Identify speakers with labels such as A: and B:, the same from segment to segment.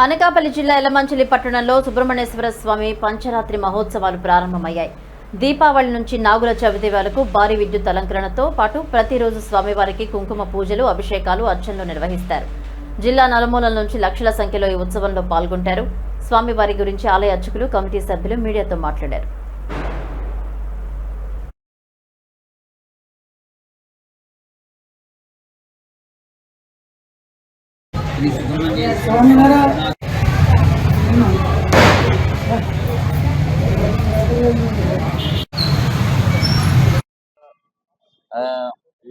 A: అనకాపల్లి జిల్లా ఎలమంచిలి పట్టణంలో సుబ్రహ్మణ్యేశ్వర స్వామి పంచరాత్రి మహోత్సవాలు ప్రారంభమయ్యాయి. దీపావళి నుంచి నాగుల చవితి వరకు భారీ విద్యుత్ అలంకరణతో పాటు ప్రతిరోజు స్వామివారికి కుంకుమ పూజలు అభిషేకాలు అర్చనలు నిర్వహిస్తారు. జిల్లా నలుమూలల నుంచి లక్షల సంఖ్యలో ఈ ఉత్సవంలో పాల్గొంటారు. స్వామివారి గురించి ఆలయ అర్చకులు కమిటీ సభ్యులు మీడియాతో మాట్లాడారు.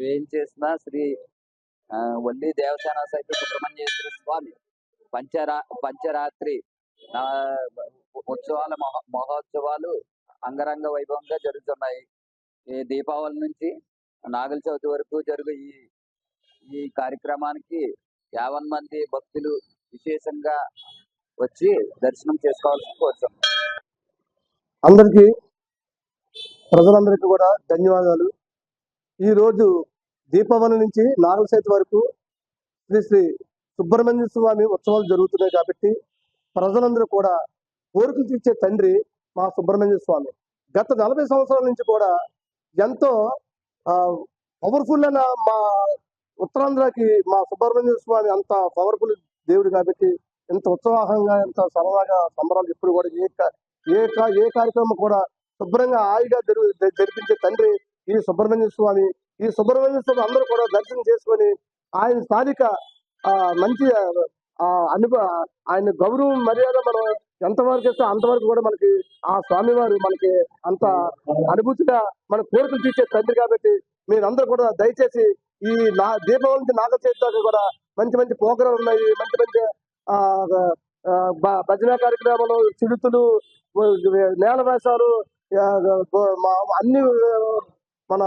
B: ఏం చేసినా శ్రీ ఆ, వల్లి దేవసేన సైతం సుబ్రహ్మణ్యేశ్వర స్వామి పంచరా పంచరాత్రి ఉత్సవాల మహోత్సవాలు అంగరంగ వైభవంగా జరుగుతున్నాయి. ఈ దీపావళి నుంచి నాగుల చవితి వరకు జరుగు ఈ ఈ కార్యక్రమానికి యావన్ మంది భక్తులు విశేషంగా వచ్చి దర్శనం చేసుకోవాల్సి కోరుతున్నాం
C: అందరికీ ప్రజలందరికీ కూడా ధన్యవాదాలు. ఈరోజు దీపావళి నుంచి నాగల చవితి వరకు శ్రీ శ్రీ సుబ్రహ్మణ్య స్వామి ఉత్సవాలు జరుగుతున్నాయి కాబట్టి ప్రజలందరూ కూడా కోరికలు తీర్చే తండ్రి మా సుబ్రహ్మణ్య స్వామి. గత నలభై సంవత్సరాల నుంచి కూడా ఎంతో పవర్ఫుల్ అయిన మా ఉత్తరాంధ్రకి మా సుబ్రహ్మణ్య స్వామి అంత పవర్ఫుల్ దేవుడు కాబట్టి ఎంత ఉత్సాహంగా ఎంత సరదాగా సంబరాలు ఎప్పుడు కూడా ఏ ఏ ఏ కార్యక్రమం కూడా శుభ్రంగా హాయిగా జరిపించే తండ్రి ఈ సుబ్రహ్మణ్య స్వామి. ఈ సుబ్రహ్మణ్య స్వామి అందరూ కూడా దర్శనం చేసుకొని ఆయన స్థానిక ఆ, మంచి ఆ, అనుభ ఆయన గౌరవం మర్యాద మనం ఎంతవరకు ఇస్తే అంతవరకు కూడా మనకి ఆ స్వామివారు మనకి అంత అనుభూతిగా మన కోరికలు తీర్చే తండ్రి కాబట్టి మీరందరూ కూడా దయచేసి ఈ నా దీపావళి నాగ చైత్యాలు కూడా మంచి మంచి ప్రోగ్రాలు ఉన్నాయి. మంచి మంచి ఆ, భజన కార్యక్రమాలు చిరుతులు నేల వేషాలు అన్ని మన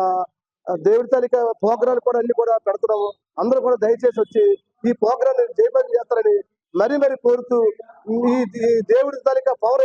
C: దేవుడి తాలిక ప్రోగ్రాలు కూడా అన్ని కూడా పెడుతున్నాము. అందరూ కూడా దయచేసి వచ్చి ఈ ప్రోగ్రాం జయపం చేస్తారని మరీ మరీ కోరుతూ ఈ దేవుడి తాలిక పవర్